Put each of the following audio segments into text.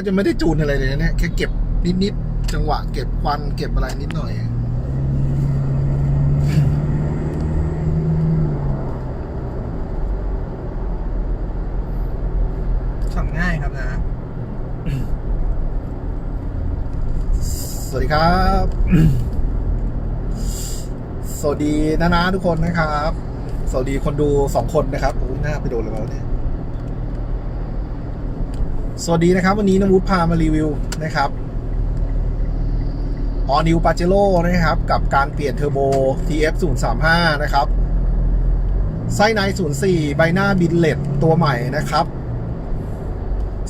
บจะไม่ได้จูนอะไรเลยนะเนี่ยแค่เก็บนิดๆจังหวะเก็บควันเก็บอะไรนิดหน่อยขับง่ายครับนะ สวัสดีครับ สวัสดีนานาทุกคนนะครับ สวัสดีคนดูสองคนนะครับโอ้ยหน้าไปโดนอะไรมาแล้วเนี่ย สวัสดีนะครับ วันนี้นวุฒิพามารีวิวนะครับออนิวปาเจโร่นะครับ กับการเปลี่ยนเทอร์โบ TF 0 3 5นะครับ ไส้ใน 04 ใบหน้าบินเลตตัวใหม่นะครับ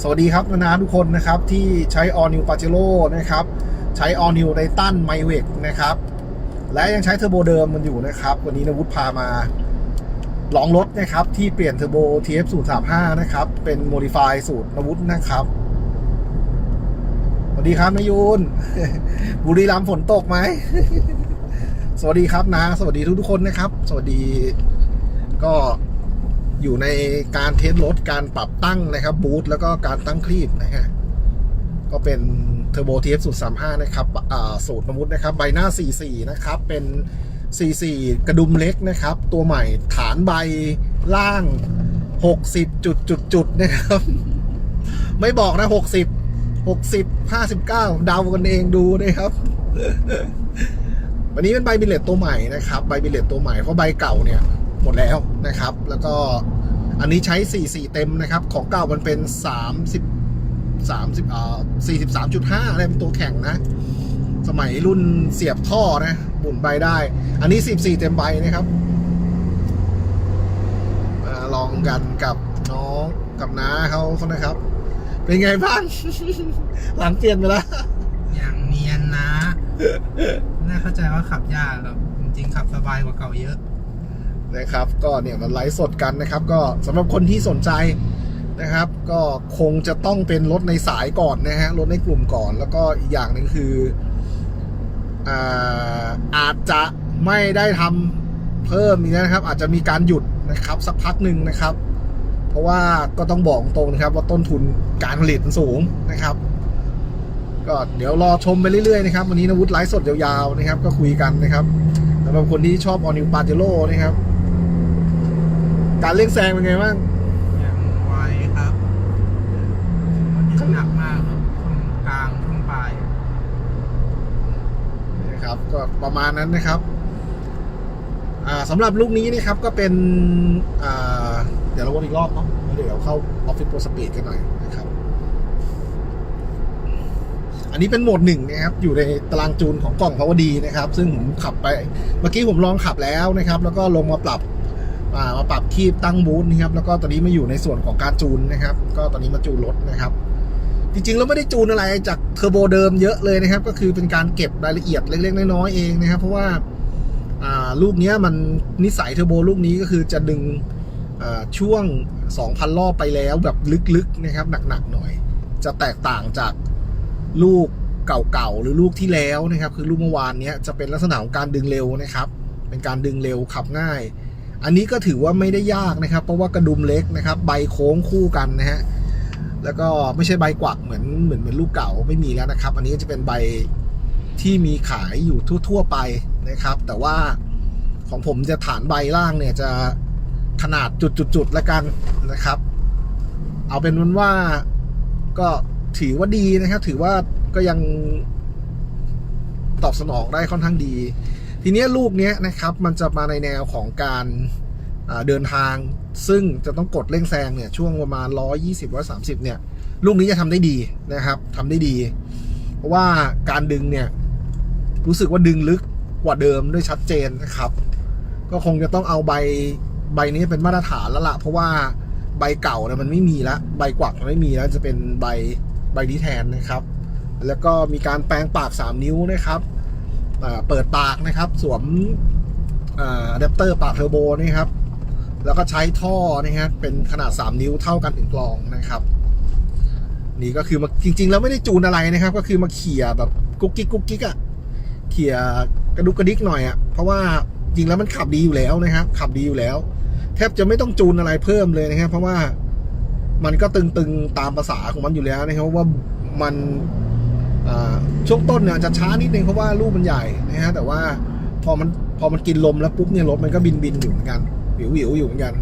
สวัสดีครับนานาทุกคนนะครับ ที่ใช้ All New Pajero นะครับ ใช้ All New Titan m y w e c นะครับ และยังใช้เทอร์โบเดิมมันอยู่นะครับ วันนี้นวุฒิพามา ลองรถนะครับที่เปลี่ยนเทอร์โบ TF 0 3 5นะครับ เป็นโมดิฟายสูตรนวุฒินะครับสวัสดีครับนายุนบุรีรัมย์ฝนตกไหม สวัสดีครับนะ สวัสดีทุกทุกๆคนนะครับ สวัสดีก็อยู่ในการเทสรถการปรับตั้งนะครับ บูทแล้วก็การตั้งคลีปนะฮะก็เป็นเทอร์โบ TF 0 3 5นะครับสูตรนวุฒินะครับ ใบหน้า 44 นะครับ เป็น 44 กระดุมเล็กนะครับ ตัวใหม่ฐานใบล่าง 60 จุดจุดจุดนะครับ ไม่บอกนะ 60 60 59 เดากันเองดูนะครับ วันนี้เป็นใบบิลเลตตัวใหม่นะครับ ใบบิลเลตตัวใหม่เพราะใบเก่าเนี่ยหมดแล้วนะครับ แล้วก็อันนี้ใช้ 44 เต็มนะครับ ของเก่ามันเป็น 30 30อ่า43.5อะไรเป็นตัวแข่งนะ สมัยรุ่นเสียบท่อนะหมุนใบได้ อันนี้ 14 เต็มใบนะครับมาลองกันกับน้องกับน้าเขาเขานะครับ เป็นไงบ้าง หลังเปลี่ยนไปแล้ว อย่างเนียนนะ น่าเข้าใจว่าขับยากครับจริงๆขับสบายกว่าเก่าเยอะ นะครับ ก็เนี่ยมันไลฟ์สดกันนะครับ ก็สำหรับคนที่สนใจนะครับ ก็คงจะต้องเป็นรถในสายก่อนนะฮะรถในกลุ่มก่อน แล้วก็อีกอย่างหนึ่งคือ อาจจะไม่ได้ทำเพิ่มอีกนะครับ อาจจะมีการหยุดนะครับสักพักหนึ่งนะครับ เพราะว่าก็ต้องบอกตรงนะครับ ว่าต้นทุนการผลิตมันสูงนะครับ ก็เดี๋ยวรอชมไปเรื่อยๆนะครับ วันนี้นวุฒิไลฟ์สดยาวๆนะครับ ก็คุยกันนะครับสำหรับคนที่ชอบออนิวปาเจโร่นะครับ การเร่งแซงเป็นไงบ้างอย่างไวครับมันหนักมากครับช่วงกลางช่วงปลาย นะครับ ก็ประมาณนั้นนะครับสำหรับลูกนี้นะครับก็เป็นเดี๋ยวเราวนอีกรอบเนาะเดี๋ยวเข้าออฟฟิศโปรสปีดกันหน่อยนะครับ อันนี้เป็นโหมดหนึ่งนะครับ อยู่ในตารางจูนของกล่องพาวดีนะครับ ซึ่งผมขับไปเมื่อกี้ผมลองขับแล้วนะครับ แล้วก็ลงมาปรับมาปรับคีบตั้งบูธนะครับ แล้วก็ตอนนี้มาอยู่ในส่วนของการจูนนะครับ ก็ตอนนี้มาจูนรถนะครับ จริงๆแล้วไม่ได้จูนอะไรจากเทอร์โบเดิมเยอะเลยนะครับ ก็คือเป็นการเก็บรายละเอียดเล็กๆน้อยๆเองนะครับ เพราะว่าลูกนี้มันนิสัยเทอร์โบลูกนี้ก็คือจะดึงช่วง 2,000 รอบไปแล้วแบบลึกๆนะครับหนักๆหน่อย จะแตกต่างจากลูกเก่าๆหรือลูกที่แล้วนะครับ คือลูกเมื่อวานนี้จะเป็นลักษณะของการดึงเร็วนะครับ เป็นการดึงเร็วขับง่าย อันนี้ก็ถือว่าไม่ได้ยากนะครับ เพราะว่ากระดุมเล็กนะครับ ใบโค้งคู่กันนะฮะ แล้วก็ไม่ใช่ใบกวักเหมือนเหมือนเหมือนลูกเก่าไม่มีแล้วนะครับ อันนี้จะเป็นใบที่มีขายอยู่ทั่ว ๆ ไปนะครับ แต่ว่าของผมจะฐานใบล่างเนี่ยจะขนาดจุดๆๆแล้วกันนะครับ เอาเป็นว,นว่าก็ถือว่าดีนะครับ ถือว่าก็ยังตอบสนองได้ค่อนข้างดี ทีนี้ลูกเนี้ยนะครับ มันจะมาในแนวของการ เดินทางซึ่งจะต้องกดเร่งแซงเนี่ยช่วงประมาณ 120 130 เนี่ย ลูกนี้จะทำได้ดีนะครับทำได้ดี เพราะว่าการดึงเนี่ยรู้สึกว่าดึงลึกกว่าเดิมด้วยชัดเจนนะครับ ก็คงจะต้องเอาใบใบนี้เป็นมาตรฐานแล้วละเพราะว่าใบเก่าเนี่ยมันไม่มีแล้วใบกวักมันไม่มีแล้วจะเป็นใบใบนี้แทนนะครับ แล้วก็มีการแปลงปาก 3 นิ้วนะครับเปิดปากนะครับ สวมอะแดปเตอร์ปากเทอร์โบนี่ครับ แล้วก็ใช้ท่อนะครับเป็นขนาด 3 นิ้วเท่ากันถึงกลองนะครับ นี่ก็คือมาจริง ๆ แล้วไม่ได้จูนอะไรนะครับ ก็คือมาเขี่ยแบบกุ๊กกิ๊กกุ๊กกิ๊กอะเขี่ยกระดุกกระดิกหน่อยอะเพราะว่าจริงแล้วมันขับดีอยู่แล้วนะครับ ขับดีอยู่แล้ว แทบจะไม่ต้องจูนอะไรเพิ่มเลยนะครับเพราะว่ามันก็ตึงๆตามภาษาของมันอยู่แล้วนะครับว่ามันช่วงต้นเนี่ยจะช้านิดนึงเพราะว่าลูกมันใหญ่นะฮะแต่ว่าพอมันพอมันกินลมแล้วปุ๊บเนี่ยรถมันก็บินบินอยู่เหมือนกัน วิววิวๆอยู่เหมือนกัน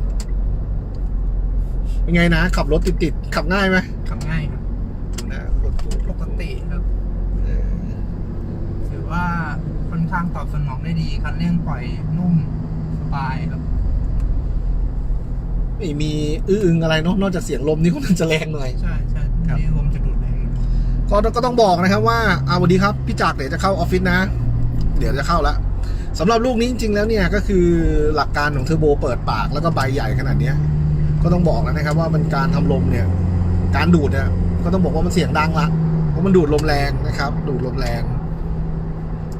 เป็นไงนะ ขับรถติดๆขับง่ายไหมขับง่ายครับนะปกติครับเออถือว่าค่อนข้างตอบสนองได้ดีคันเร่งปล่อยนุ่มสบายครับไม่มีอื้ออึงอะไรเนาะนอกจากเสียงลมนี่ค่อนข้างจะแรงหน่อยใช่ใช่ครับนี่ลมจะดูดแรงก็ก็ต้องบอกนะครับว่าเอาสวัสดีครับ พี่จักรเดี๋ยวจะเข้าออฟฟิศนะ เดี๋ยวจะเข้าละ สำหรับลูกนี้จริงๆแล้วเนี่ยก็คือหลักการของเทอร์โบเปิดปากแล้วก็ใบใหญ่ขนาดนี้ก็ต้องบอกแล้วนะครับว่ามันการทำลมเนี่ยการดูดเนี่ยก็ต้องบอกว่ามันเสียงดังละเพราะมันดูดลมแรงนะครับ ดูดลมแรง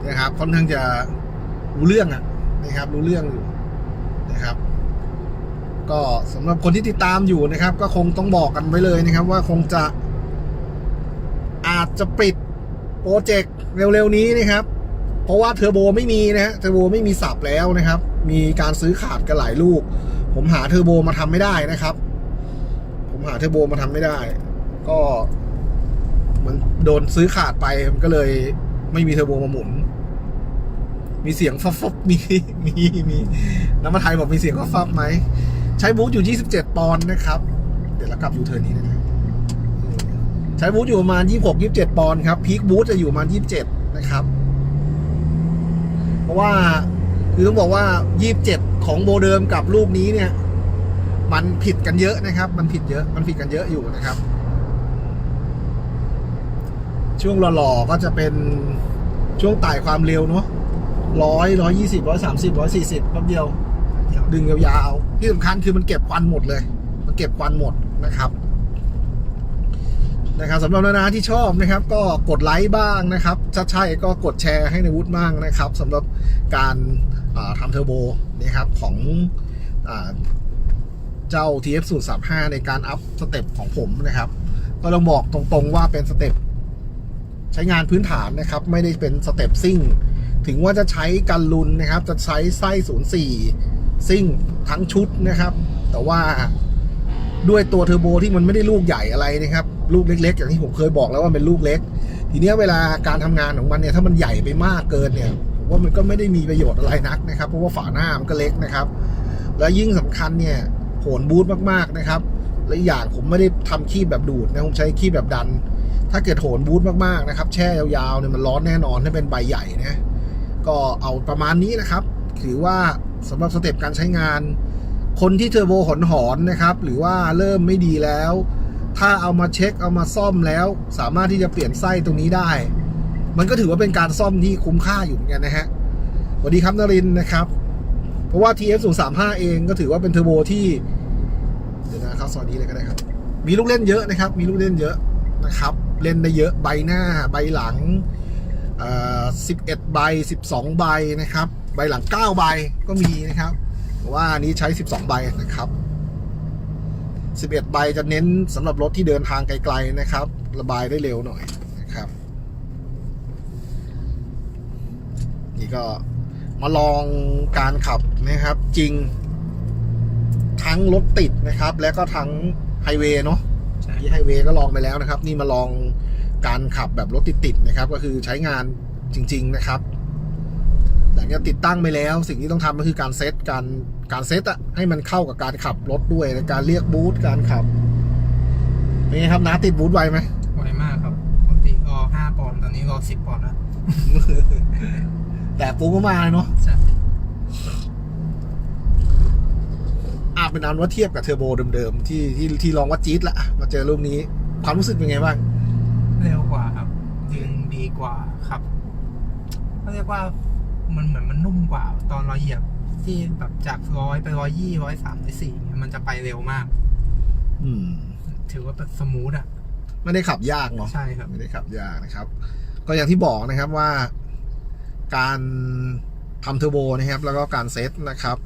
นะครับค่อนข้างจะรู้เรื่องอะนะครับ รู้เรื่องอยู่นะครับ ก็สำหรับคนที่ติดตามอยู่นะครับ ก็คงต้องบอกกันไว้เลยนะครับ ว่าคงจะอาจจะปิดโปรเจกต์เร็วๆนี้นะครับ เพราะว่าเทอร์โบไม่มีนะฮะเทอร์โบไม่มีสับแล้วนะครับ มีการซื้อขาดกันหลายลูก ผมหาเทอร์โบมาทำไม่ได้นะครับ ผมหาเทอร์โบมาทำไม่ได้ ก็มือนโดนซื้อขาดไปมันก็เลยไม่มีเทอร์โบมาหมุน มีเสียงฟับฟับมีมีมีน้ำมันไทยบอกมีเสียงฟับฟับไหมใช้บูทอยู่ 27 ปอนด์นะครับ เดี๋ยวเรากลับอยู่เทิร์นนี้นะใช้บูทอยู่ประมาณ 26 27 ปอนด์ครับพีคบูทจะอยู่ประมาณ 27 นะครับ เพราะว่าคือต้องบอกว่า 27 ของโมเดิมกับรูปนี้เนี่ย มันผิดกันเยอะนะครับ มันผิดเยอะ มันผิดกันเยอะอยู่นะครับ ช่วงหล่อๆก็จะเป็นช่วงไต่ความเร็วเนาะร้อยร้อยยี่สิบร้อยสามสิบร้อยสี่สิบแป๊บเดียวเดี๋ยว ดึงยาวๆที่สำคัญคือมันเก็บควันหมดเลย มันเก็บควันหมดนะครับนะครับสำหรับนานาที่ชอบนะครับ ก็กดไลค์บ้างนะครับถ้าใช่ก็กดแชร์ให้ในวุฒิบ้างนะครับสำหรับ การาทำเทอร์โบนะครับของอาเจ้า TF 0 3 5ในการอัพสเต็ปของผมนะครับ ก็ต้องบอกตรงๆว่าเป็นสเต็ปใช้งานพื้นฐานนะครับ ไม่ได้เป็นสเต็ปซิ่ง ถึงว่าจะใช้กันลุนนะครับ จะใช้ไส้04 ซิ่งทั้งชุดนะครับ แต่ว่าด้วยตัวเทอร์โบที่มันไม่ได้ลูกใหญ่อะไรนะครับ ลูกเล็ก ๆ อย่างที่ผมเคยบอกแล้วว่าเป็นลูกเล็ก ทีนี้เวลาการทำงานของมันเนี่ยถ้ามันใหญ่ไปมากเกินเนี่ย ผมว่ามันก็ไม่ได้มีประโยชน์อะไรนักนะครับ เพราะว่าฝาหน้ามันก็เล็กนะครับ แล้วยิ่งสำคัญเนี่ยโหนบูทมากๆนะครับ และอย่างผมไม่ได้ทำคีบแบบดูดนะผมใช้คีบแบบดัน ถ้าเกิดโหนบูทมากๆนะครับ แช่ยาวๆเนี่ยมันร้อนแน่นอนถ้าเป็นใบใหญ่นะก็เอาประมาณนี้นะครับ ถือว่าสำหรับสเต็ปการใช้งาน คนที่เทอร์โบหอนหอนๆนะครับ หรือว่าเริ่มไม่ดีแล้ว ถ้าเอามาเช็คเอามาซ่อมแล้ว สามารถที่จะเปลี่ยนไส้ตรงนี้ได้ มันก็ถือว่าเป็นการซ่อมที่คุ้มค่าอยู่เหมือนกันนะฮะสวัสดีครับนรินทร์นะครับ เพราะว่า TF 0 3 5 เองก็ถือว่าเป็นเทอร์โบที่เดี๋ยวนะครับสวัสดีเลยก็ได้ครับ มีลูกเล่นเยอะนะครับ มีลูกเล่นเยอะนะครับ เล่นได้เยอะใบหน้าใบหลังเอ่อ11ใบ12ใบนะครับ ใบหลัง9ใบก็มีนะครับว่าอันนี้ใช้12ใบนะครับ11ใบจะเน้นสำหรับรถที่เดินทางไกลๆนะครับ ระบายได้เร็วหน่อยนะครับ นี่ก็มาลองการขับนะครับ จริง ทั้งรถติดนะครับ และก็ทั้งไฮเวย์เนาะใช่ที่ไฮเวย์ก็ลองไปแล้วนะครับ นี่มาลองการขับแบบรถติดๆนะครับ ก็คือใช้งานจริง ๆนะครับหลังจากติดตั้งไปแล้ว สิ่งที่ต้องทำก็คือการเซตการการเซตอะให้มันเข้ากับการขับรถด้วยในการเรียกบูธการขับเป็นไงครับน้าติดบูธไวไหมไวมากครับปกติรอห้าปอนด์ตอนนี้รอสิบปอนด์แล้ว แต่ปุ๊บก็มาเลยเนาะใช่อาเป็นอันว่าเทียบกับเทอร์โบเดิมๆที่ที่ที่ลองว่าจี๊ดละอะมาเจอรูปนี้ ความรู้สึกเป็นไงบ้าง เร็วกว่าครับดึงดีกว่าครับเขาเรียกว่ามันเหมือนมันนุ่มกว่า ตอนเราเหยียบที่แบบจากร้อยไปร้อยยี่ร้อยสามร้อยสี่ยมันจะไปเร็วมาก อืม ถือว่าเป็นสมูทอะ ไม่ได้ขับยากเนาะใช่ครับ ไม่ได้ขับยากนะครับ ก็อย่างที่บอกนะครับว่า การทำเทอร์โบนะครับ แล้วก็การเซตนะครับ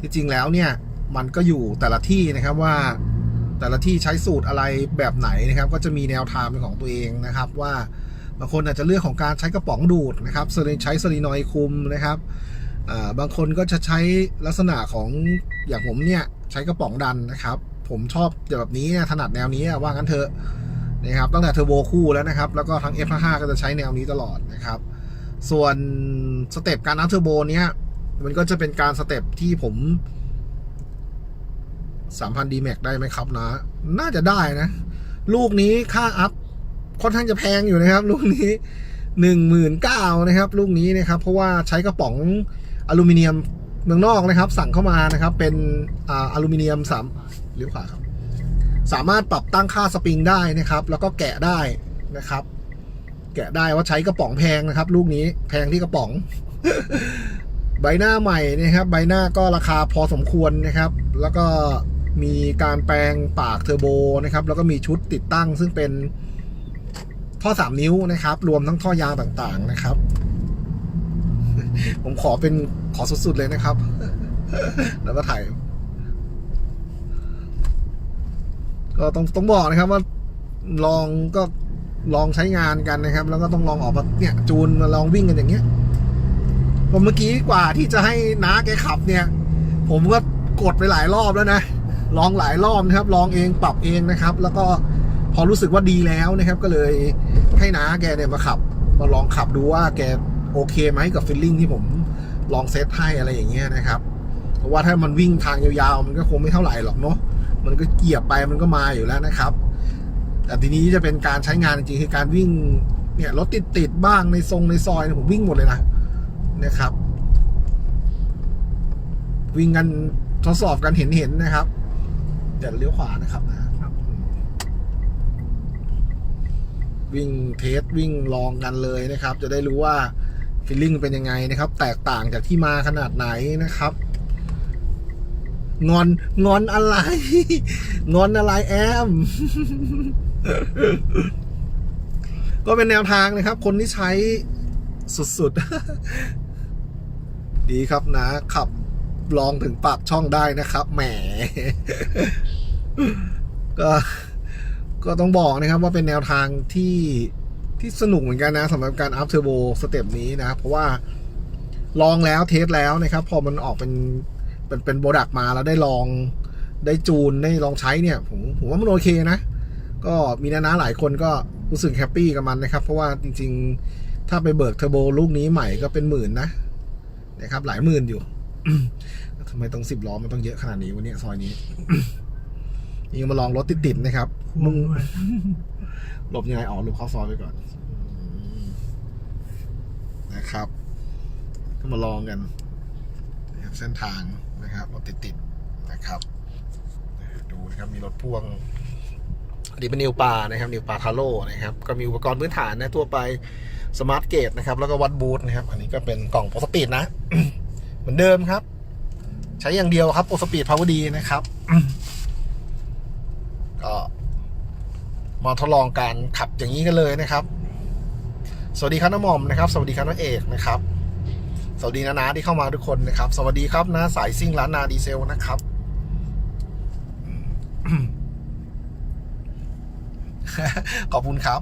ที่จริงแล้วเนี่ยมันก็อยู่แต่ละที่นะครับว่าแต่ละที่ใช้สูตรอะไรแบบไหนนะครับ ก็จะมีแนวทางเป็นของตัวเองนะครับ ว่าบางคนอาจจะเลือกของการใช้กระป๋องดูดนะครับใช้โซลินอยด์คุมนะครับบางคนก็จะใช้ลักษณะของอย่างผมเนี่ยใช้กระป๋องดันนะครับ ผมชอบแบบนี้ถนัดแนวนี้ว่างั้นเถอะนะครับตั้งแต่เทอร์โบคู่แล้วนะครับ แล้วก็ทั้ง F55 ก็จะใช้แนวนี้ตลอดนะครับ ส่วนสเต็ปการอัพเทอร์โบเนี้ย มันก็จะเป็นการสเต็ปที่ผม3,000 d max ได้ไหมครับนะ น่าจะได้นะ ลูกนี้ค่าอัพค่อนข้างจะแพงอยู่นะครับ ลูกนี้หนึ่งหมื่นเก้านะครับ ลูกนี้นะครับ เพราะว่าใช้กระป๋องอลูมิเนียมเมืองนอกนะครับ สั่งเข้ามานะครับ เป็นอ่าอลูมิเนียมสามเลี้ยวขวาครับ สามารถปรับตั้งค่าสปริงได้นะครับ แล้วก็แกะได้นะครับ แกะได้ว่าใช้กระป๋องแพงนะครับ ลูกนี้แพงที่กระป๋อง ใบหน้าใหม่นะครับ ใบหน้าก็ราคาพอสมควรนะครับ แล้วก็มีการแปลงปากเทอร์โบนะครับ แล้วก็มีชุดติดตั้ง ซึ่งเป็นท่อสามนิ้วนะครับ รวมทั้งท่อยางต่างๆนะครับ ผมขอเป็นขอสุดๆเลยนะครับ แล้วก็ถ่าย ก็ต้องต้องบอกนะครับว่าลองก็ ลองใช้งานกันนะครับ แล้วก็ต้องลองออกมาเนี่ยจูนมาลองวิ่งกันอย่างเงี้ยผมเมื่อกี้กว่าที่จะให้น้าแกขับเนี่ย ผมก็กดไปหลายรอบแล้วนะ ลองหลายรอบนะครับ ลองเองปรับเองนะครับ แล้วก็พอรู้สึกว่าดีแล้วนะครับ ก็เลยให้น้าแกเนี่ยมาขับ มาลองขับดูว่าแกโอเคไหมกับฟีลลิ่งที่ผมลองเซตให้อะไรอย่างเงี้ยนะครับ เพราะว่าถ้ามันวิ่งทางยาวๆ มันก็คงไม่เท่าไหร่หรอกเนาะ มันก็เกียบไปมันก็มาอยู่แล้วนะครับ แต่ทีนี้จะเป็นการใช้งานจริงๆคือการวิ่งเนี่ยรถติดติดๆบ้างในทรงในซอยเนี่ยผมวิ่งหมดเลยนะนะครับ วิ่งกันทดสอบกันเห็นๆนะครับเดี๋ยวเลี้ยวขวานะครับนะครับ วิ่งเทสวิ่งลองกันเลยนะครับ จะได้รู้ว่าฟีลลิ่งเป็นยังไงนะครับ แตกต่างจากที่มาขนาดไหนนะครับ งอนงอนอะไร งอนอะไรแอม ก็เป็นแนวทางนะครับ คนที่ใช้สุดๆ ดีครับนะ ขับลองถึงปากช่องได้นะครับ แหม ก็ก็ต้องบอกนะครับว่าเป็นแนวทางที่ที่สนุกเหมือนกันนะสำหรับการอัพเทอร์โบสเต็ปนี้นะเพราะว่าลองแล้วเทสแล้วนะครับ พอมันออกเป็นเป็นเป็นโปรดักมาแล้วได้ลองได้จูนได้ลองใช้เนี่ย ผมผมว่ามันโอเคนะ ก็มีนานาหลายคนก็รู้สึกแฮปปี้กับมันนะครับ เพราะว่าจริงๆ ถ้าไปเบิกเทอร์โบลูกนี้ใหม่ก็เป็นหมื่นนะนะครับ หลายหมื่นอยู่ทำไมต้องสิบล้อมันต้องเยอะขนาดนี้วะเนี่ยซอยนี้นี่มาลองรถติดๆนะครับมึงด้วยหลบยังไงอ๋อหลบเข้าซอยไปก่อนอืมนะครับ ก็มาลองกันนะครับเส้นทางนะครับรถติดๆนะครับ ดูนะครับมีรถพ่วง อันนี้เป็นนิวปลานะครับนิวปลาคาโร่นะครับก็มีอุปกรณ์พื้นฐานนะทั่วไปสมาร์ทเกตนะครับแล้วก็วัดบูทนะครับ อันนี้ก็เป็นกล่องโปรสปีดนะ เหมือนเดิมครับ ใช้อย่างเดียวครับโปรสปีดพาวเวอร์ดีนะครับ ก็มาทดลองการขับอย่างนี้กันเลยนะครับ สวัสดีครับน้ามอมนะครับ สวัสดีครับน้าเอกนะครับ สวัสดีนานาที่เข้ามาทุกคนนะครับ สวัสดีครับนะสายซิ่งร้านนาดีเซลนะครับ ขอบคุณครับ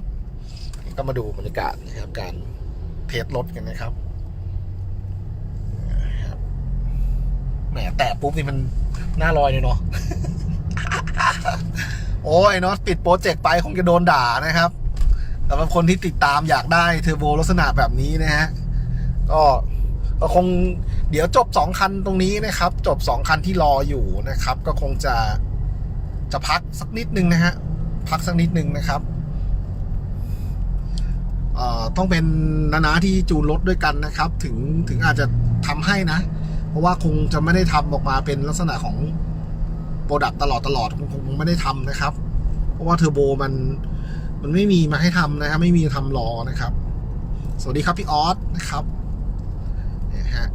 ก็มาดูบรรยากาศนะครับ การเทสรถกันนะครับแหมแตะปุ๊บนี่มันหน้าลอยเลยเนาะโอ้ยเนาะปิดโปรเจกต์ไปคงจะโดนด่านะครับสำหรับคนที่ติดตามอยากได้เทอร์โบลักษณะแบบนี้นะฮะก็ก็คงเดี๋ยวจบสองคันตรงนี้นะครับ จบสองคันที่รออยู่นะครับ ก็คงจะจะพักสักนิดนึงนะฮะ พักสักนิดนึงนะครับเออต้องเป็นนานาที่จูนรถด้วยกันนะครับ ถึงถึงอาจจะทำให้นะ เพราะว่าคงจะไม่ได้ทำออกมาเป็นลักษณะของโปรดักตลอดตลอดคงคงไม่ได้ทำนะครับ เพราะว่าเทอร์โบมันมันไม่มีมาให้ทำนะครับ ไม่มีทำรอนะครับ สวัสดีครับพี่ออสนะครับฮะ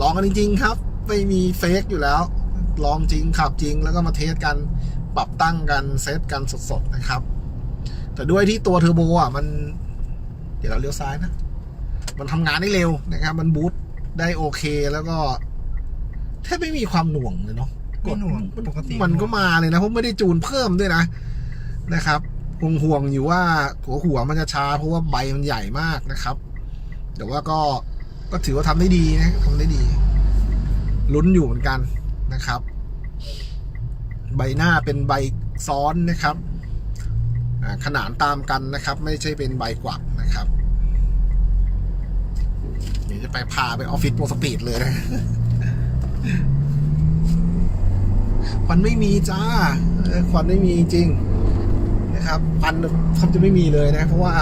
ลองกันจริง ๆ ครับ ไม่มีเฟกอยู่แล้ว ลองจริงขับจริงแล้วก็มาเทสกัน ปรับตั้งกันเซตกันสดๆนะครับ แต่ด้วยที่ตัวเทอร์โบอะมัน เดี๋ยวเราเลี้ยวซ้ายนะ มันทำงานได้เร็วนะครับ มันบูตได้โอเคแล้วก็แทบไม่มีความหน่วงเลยเนาะไม่หน่วงมันปกติมันก็มาเลยนะเพราะไม่ได้จูนเพิ่มด้วยนะนะครับห่วงห่วงๆอยู่ว่าหัวหัวมันจะช้าเพราะว่าใบมันใหญ่มากนะครับแต่ว่าก็ก็ถือว่าทำได้ดีนะทำได้ดี ลุ้นอยู่เหมือนกันนะครับ ใบหน้าเป็นใบซ้อนนะครับขนานตามกันนะครับ ไม่ใช่เป็นใบกวักนะครับเดี๋ยวจะไปพาไปออฟฟิศโปรสปีดเลยนะควันไม่มีจ้าควันไม่มีจริงนะครับควันคงจะไม่มีเลยนะ เพราะว่า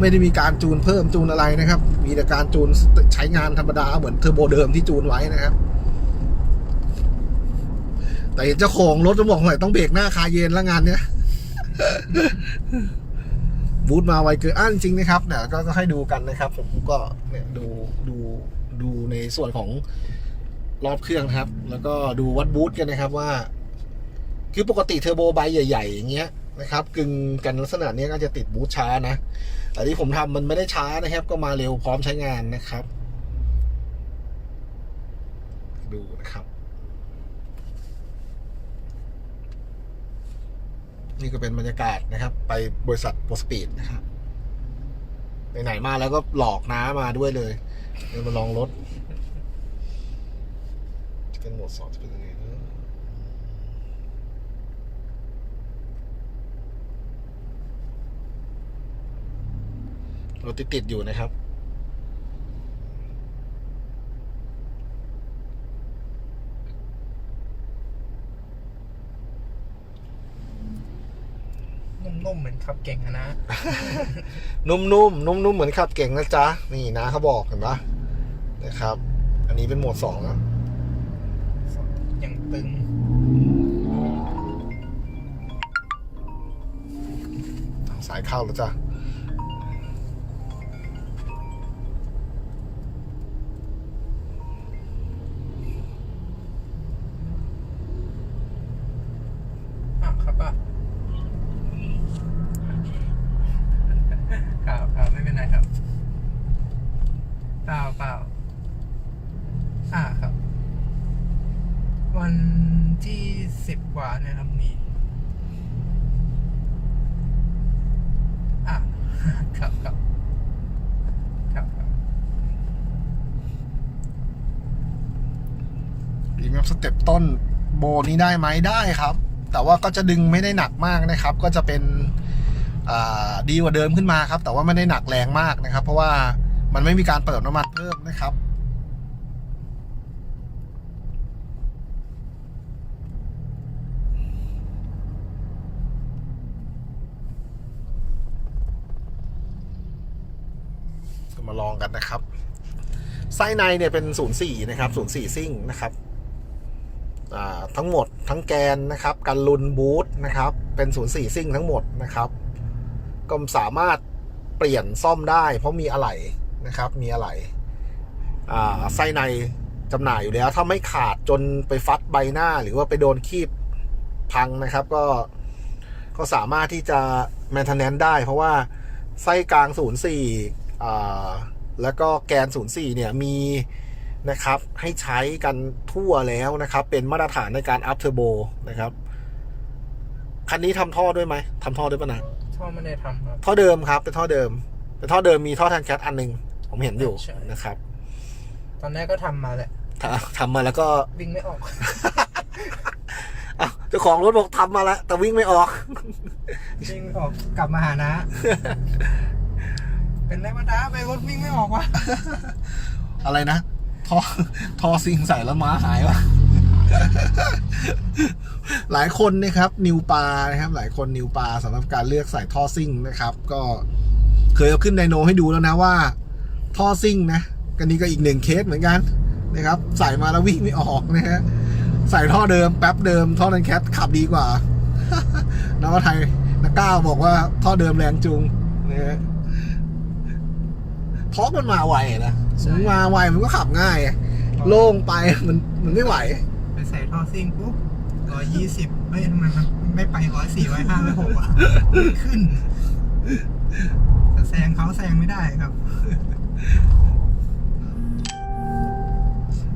ไม่ได้มีการจูนเพิ่มจูนอะไรนะครับ มีแต่การจูนใช้งานธรรมดาเหมือนเทอร์โบเดิมที่จูนไว้นะครับ แต่เห็นเจ้าของรถจะบอกหน่อยต้องเบรกหน้าคาเย็นแล้วงานเนี้ยบูธมาไวเกินอ่าจริงนะครับเนี่ยก็ก็ให้ดูกันนะครับ ผมก็เนี่ยดูดูดูในส่วนของรอบเครื่องครับ แล้วก็ดูวัดบูธกันนะครับว่า คือปกติเทอร์โบใบใหญ่ ๆ อย่างเงี้ยนะครับกึ่งกันลักษณะนี้ก็จะติดบูธช้านะ แต่ที่ผมทำมันไม่ได้ช้านะครับ ก็มาเร็วพร้อมใช้งานนะครับ ดูนะครับ นี่ก็เป็นบรรยากาศนะครับ ไปบริษัทโปรสปีดนะครับไหนๆมาแล้วก็หลอกน้ามาด้วยเลยเดี๋ยวมาลองรถจะเป็นโหมดสองจะเป็นยังไงนะรถติดๆอยู่นะครับ นุ่มๆเหมื อนขับเก่งอะนะ นุ่มๆ นุ่มๆ เหมือนขับเก่งนะจ๊ะ นี่นะเขาบอกเห็นปะนะครับ อันนี้เป็นโหมดสองนะยังตึง สายเข้าแล้วจ้ะ อะครับป่ะเปล่าเปล่าไม่เป็นไรครับเปล่าเปล่าอ่าครับ วันที่สิบ กว่าเนี่ยครับมีอะครับครับครับครับรีแมสเต็ปต้นโบนี้ได้ไหมได้ครับ แต่ว่าก็จะดึงไม่ได้หนักมากนะครับ ก็จะเป็นอ่าดีกว่าเดิมขึ้นมาครับ แต่ว่าไม่ได้หนักแรงมากนะครับ เพราะว่ามันไม่มีการเปิดน้ำมันเพิ่มนะครับ ก็ มาลองกันนะครับ ไส้ในเนี่ยเป็น 04 นะครับ 04 ซิ่งนะครับทั้งหมดทั้งแกนนะครับกันลุนบูทนะครับ เป็น 04 ซิ่งทั้งหมดนะครับ ก็สามารถเปลี่ยนซ่อมได้เพราะมีอะไหล่นะครับ มีอะไหล่ไส้ในจำหน่ายอยู่แล้ว ถ้าไม่ขาดจนไปฟัดใบหน้า หรือว่าไปโดนคีบพังนะครับ ก็ก็สามารถที่จะ maintenance ได้ เพราะว่าไส้กลาง 04อ่ แล้วก็แกน 04 เนี่ยมีนะครับให้ใช้กันทั่วแล้วนะครับ เป็นมาตรฐานในการอัพเทอร์โบนะครับ คันนี้ทำท่อด้วยไหมทำท่อด้วยปะนะท่อไม่ได้ทำครับท่อเดิมครับเป็นท่อเดิมเป็นท่อเดิมมีท่อแทนแคทอันหนึงผมเห็นอยู่ใช่นะครับ ตอนแรกก็ทำมาแหละทำทำมาแล้วก็วิ่งไม่ออกอ้าวเจ้าของรถบอกทำมาแล้วแต่วิ่งไม่ออกวิ่งไม่ออกกลับมาหานะ เป็นไรมาด้าไปรถวิ่งไม่ออกวะ อะไรนะท่อท่อซิงใส่แล้วม้าหายวะ หลายคนนะครับ นิวปลานะครับ หลายคนนิวปลาสำหรับการเลือกใส่ท่อซิ่งนะครับ ก็เคยเอาขึ้นไดโนให้ดูแล้วนะว่า ท่อซิ่งนะกันนี้ก็อีกหนึ่งเคสเหมือนกันนะครับ ใส่มาแล้ววิ่งไม่ออกนะฮะใส่ท่อเดิมแป๊บเดิม ท่อนันแคทขับดีกว่าน้องไทยนักก้าวบอกว่าท่อเดิมแรงจุงนะฮะ ท้องมันมาไวนะใช่มันมาไวมันก็ขับง่ายอะโล่งไปมันมันไม่ไหว ไปใส่ท่อซิ่งปุ๊บร้อยยี่สิบเฮ้ยทำไมมันไม่ไปร้อยสี่ร้อยห้าร้อยหกอะไม่ขึ้นแต่แซงเขาแซงไม่ได้ครับ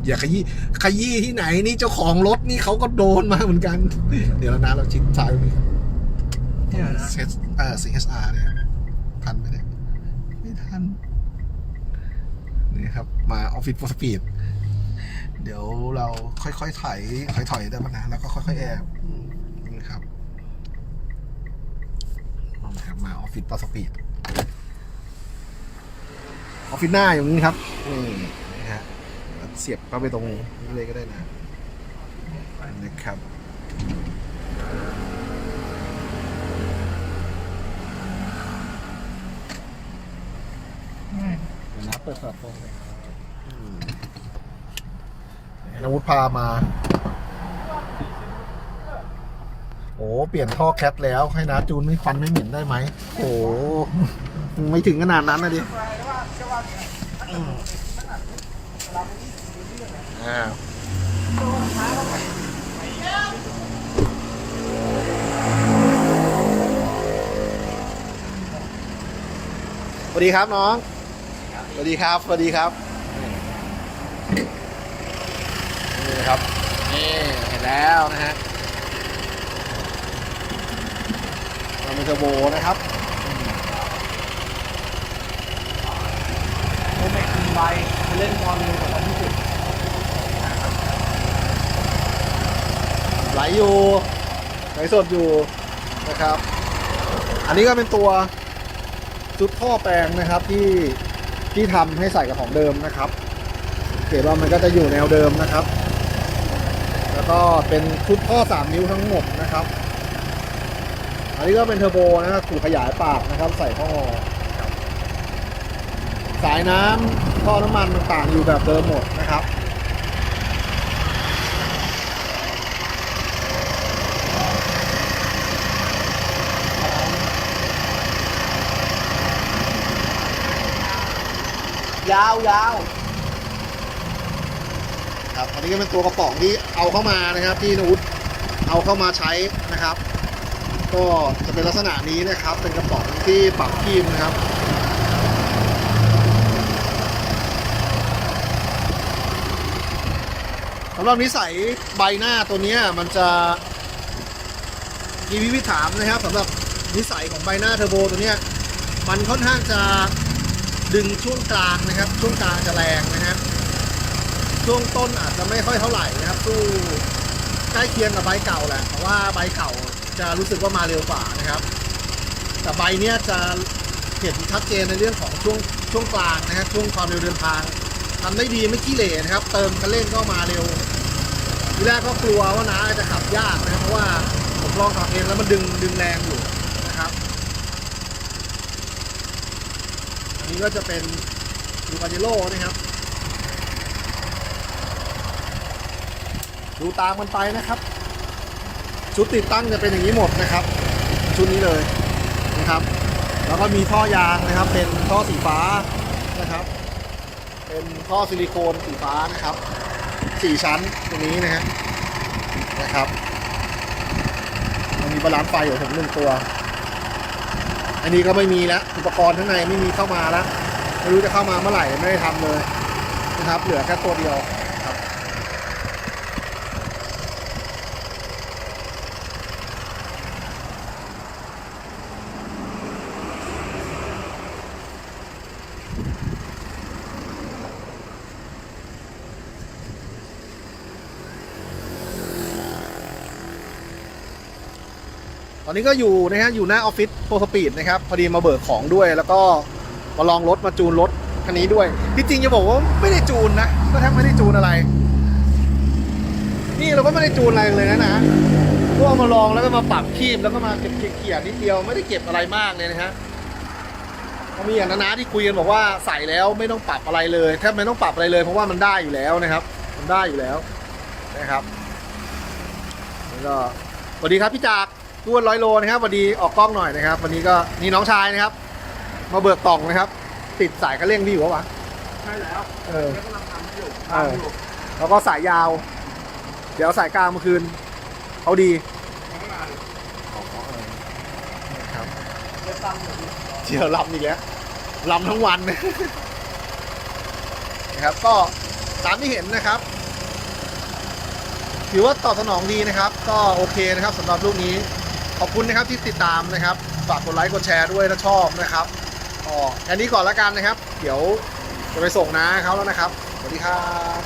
อย่าขยี้ขยี้ที่ไหนนี่เจ้าของรถนี่เขาก็โดนมาเหมือนกัน เดี๋ยวเรานะเราชิดซ้ายตรงนี้เดี๋ยวนะเซสเอ่อ CSR เนี่ยทันไหมเนี่ยไม่ทัน นี่ครับ มาออฟฟิศ for speed เดี๋ยวเราค่อยๆถอยถอยถอยได้ปะนะแล้วก็ค่อยๆแอบนะครับเอาละครับมาออฟฟิศปอสปีดออฟฟิศหน้าอย่างนี้ครับนี่นะฮะเสียบเข้าไปตรงนี้เลยก็ได้นะนะครับ เดี๋ยวนะเปิดฝาโปรงเลยครับอืมนวุฒิพามา โอ้เปลี่ยนท่อแคทแล้ว ให้นาจูนไม่ควันไม่เหม็นได้ไหม โอ้ไม่ถึงขนาดนั้นนะดิอืมอ่าสวัสดีครับน้องส วัสดีครับ สวัสดีครับนี่นะครับนี่เห็นแล้วนะฮะเรามีเทอร์โบนะครับโมเมกต์ใบเล่นบอลเร็วกว่าเราที่สุดไหลอยู่ไหลสดอยู่นะครับ อันนี้ก็เป็นตัวชุดท่อแปลงนะครับที่ ที่ทำให้ใส่กับของเดิมนะครับสังเกตว่ามันก็จะอยู่แนวเดิมนะครับ แล้วก็เป็นชุดท่อ 3 นิ้วทั้งหมดนะครับ อันนี้ก็เป็นเทอร์โบนะครับถูดขยายปากนะครับ ใส่ท่อสายน้ำท่อน้ำมันต่างๆอยู่แบบเดิมหมดนะครับ ยาวยาวครับอันนี้ก็เป็นตัวกระป๋องที่เอาเข้ามานะครับ ที่นวุฒเอาเข้ามาใช้นะครับ ก็จะเป็นลักษณะนี้นะครับ เป็นกระป๋องที่ปรับคีมพ์นะครับสำหรับนิสัยใบหน้าตัวนี้มันจะมีวิวิถามนะครับสำหรับนิสัยของใบหน้าเทอร์โบตัวนี้มันค่อนข้างจะ ดึงช่วงกลางนะครับ ช่วงกลางจะแรงนะครับช่วงต้นอาจจะไม่ค่อยเท่าไหร่นะครับสู้ใกล้เคียงกับใบเก่าแหละแต่ว่าใบเก่าจะรู้สึกว่ามาเร็วกว่านะครับ แต่ใบเนี้ยจะเห็นชัดเจนในเรื่องของช่วงช่วงกลางนะครับช่วงความเร็วเดินทางทำได้ดีไม่ขี้เหร่นะครับ เติมคันเร่งก็มาเร็วทีแรกก็กลัวว่าน้าจะขับยากนะครับเพราะว่าผมลองขับเองแล้วมันดึงดึงแรงอยู่นะครับอั นนี้ก็จะเป็นดูคาเจโร่นะครับ ดูตามมันไปนะครับ ชุดติดตั้งจะเป็นอย่างนี้หมดนะครับ ชุดนี้เลยนะครับ แล้วก็มีท่อยางนะครับ เป็นท่อสีฟ้านะครับ เป็นท่อซิลิโคนสีฟ้านะครับสี่ชั้นตรงนี้นะฮะนะครับมันมีบาลานซ์ไฟอยู่ผมหนึ่งตัว อันนี้ก็ไม่มีแล้วอุปกรณ์ข้างในไม่มีเข้ามาแล้วไม่รู้จะเข้ามาเมื่อไหร่ไม่ได้ทำเลยนะครับ เหลือแค่ตัวเดียว อนนี้ก็อยู่นะฮะอยู่หน้าออฟฟิศโ r สปีดนะครับ พอดีมาเบิกของด้วย แล้วก็มาลองรถมาจูนรถคันนี้ด้วย ที่จริงจะบอกว่าไม่ได้จูนนะ ก็แทบไม่ได้จูนอะไร นี่เราก็ไม่ได้จูนอะไรเลยนะนะพวกมาลองแล้วก็มาปรับคีบแล้วก็มาเก็บเขี่ยๆนิดเดียวไม่ได้เก็บอะไรมากเลยนะฮะก็มีอย่างนาๆที่คุยกันบอกว่าใส่แล้วไม่ต้องปรับอะไรเลยแทบไม่ต้องปรับอะไรเลยเพราะว่ามันได้อยู่แล้วนะครับ มันได้อยู่แล้วนะครับแล้วก็สวัสดีครับพี่จาก ด้วนร้อยโลนะครับวันดีออกกล้องหน่อยนะครับ วันนี้ก็นี่น้องชายนะครับ มาเบิกกล่องนะครับ ติดสายกระเร่งพี่อยู่ปะวะใช่แล้วเออกำลังทำอยู่เออแล้วก็สายยาว เดี๋ยวสายกลางมาคืนเขาดีครับเลือกตั้งอยู่เชียวลำอีกแล้วลำทั้งวันนะครับ ก็ตามที่เห็นนะครับถือว่าตอบสนองดีนะครับ ก็โอเคนะครับสำหรับลูกนี้ ขอบคุณนะครับที่ติดตามนะครับ ฝากกดไลค์กดแชร์ด้วยถ้าชอบนะครับอ๋อแค่นี้ก่อนละกันนะครับ เดี๋ยวจะไปส่งน้าเขาแล้วนะครับ สวัสดีครับ